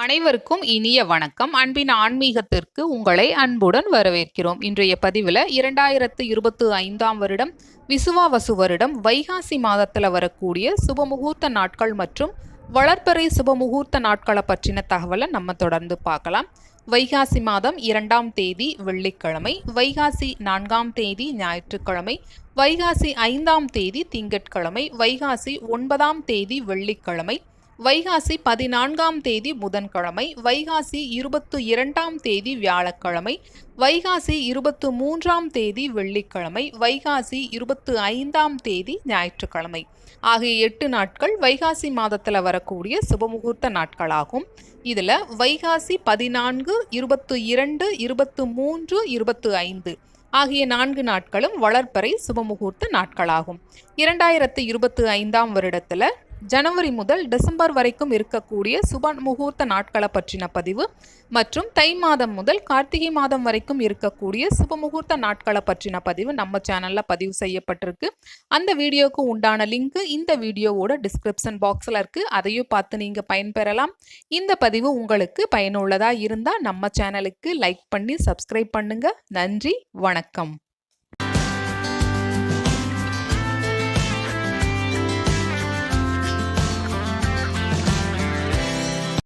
அனைவருக்கும் இனிய வணக்கம். அன்பின் ஆன்மீகத்திற்கு உங்களை அன்புடன் வரவேற்கிறோம். இன்றைய பதிவில் இரண்டாயிரத்து இருபத்து ஐந்தாம் வருடம் விசுவாவசு வருடம் வைகாசி மாதத்தில் வரக்கூடிய சுபமுகூர்த்த நாட்கள் மற்றும் வளர்ப்பறை சுபமுகூர்த்த நாட்களை பற்றின தகவலை நம்ம தொடர்ந்து பார்க்கலாம். வைகாசி மாதம் இரண்டாம் தேதி வெள்ளிக்கிழமை வைகாசி நான்காம் தேதி ஞாயிற்றுக்கிழமை வைகாசி ஐந்தாம் தேதி திங்கட்கிழமை வைகாசி ஒன்பதாம் தேதி வெள்ளிக்கிழமை வைகாசி பதினான்காம் தேதி புதன்கிழமை வைகாசி இருபத்து இரண்டாம் தேதி வியாழக்கிழமை வைகாசி இருபத்து மூன்றாம் தேதி வெள்ளிக்கிழமை வைகாசி இருபத்து ஐந்தாம் தேதி ஞாயிற்றுக்கிழமை. ஆகிய எட்டு நாட்கள் வைகாசி மாதத்தில் வரக்கூடிய சுபமுகூர்த்த நாட்களாகும். இதில் வைகாசி பதினான்கு இருபத்து இரண்டு இருபத்து மூன்று இருபத்து ஐந்து ஆகிய நான்கு நாட்களும் வளர்ப்பறை சுபமுகூர்த்த நாட்களாகும். இரண்டாயிரத்து இருபத்து ஐந்தாம் வருடத்தில் ஜனவரி முதல் டிசம்பர் வரைக்கும் இருக்கக்கூடிய சுப முகூர்த்த நாட்களை பற்றின பதிவு மற்றும் தை மாதம் முதல் கார்த்திகை மாதம் வரைக்கும் இருக்கக்கூடிய சுப முகூர்த்த நாட்களை பற்றின பதிவு நம்ம சேனலில் பதிவு செய்யப்பட்டிருக்கு. அந்த வீடியோவுக்கு உண்டான லிங்க் இந்த வீடியோவோட டிஸ்கிரிப்ஷன் பாக்ஸில் இருக்குது அதையும் பார்த்து நீங்கள் பயன்பெறலாம். இந்த பதிவு உங்களுக்கு பயனுள்ளதாக இருந்தால் நம்ம சேனலுக்கு லைக் பண்ணி சப்ஸ்கிரைப் பண்ணுங்கள் நன்றி வணக்கம்.